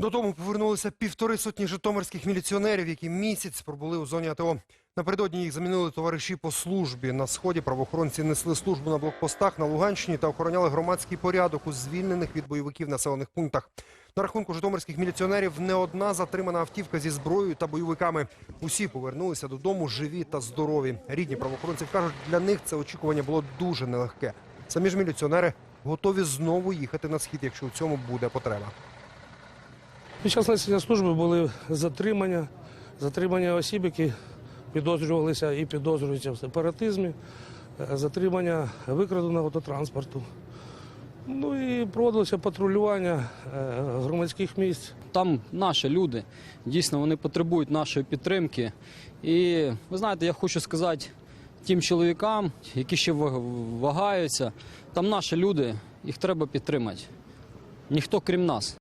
Додому повернулися півтори сотні житомирських міліціонерів, які місяць пробули у зоні АТО. Напередодні їх замінили товариші по службі. На сході правоохоронці несли службу на блокпостах на Луганщині та охороняли громадський порядок у звільнених від бойовиків населених пунктах. На рахунку житомирських міліціонерів не одна затримана автівка зі зброєю та бойовиками. Усі повернулися додому живі та здорові. Рідні правоохоронців кажуть, для них це очікування було дуже нелегке. Самі ж міліціонери готові знову їхати на схід, якщо у цьому буде потреба. Під час несення служби були затримання, затримання осіб, які підозрювалися і підозрюються в сепаратизмі, е, затримання викраденого автотранспорту. Ну і проводилося патрулювання е, громадських місць. Там наші люди, дійсно вони потребують нашої підтримки. І ви знаєте, я хочу сказати тим чоловікам, які ще вагаються, там наші люди, їх треба підтримати. Ніхто крім нас.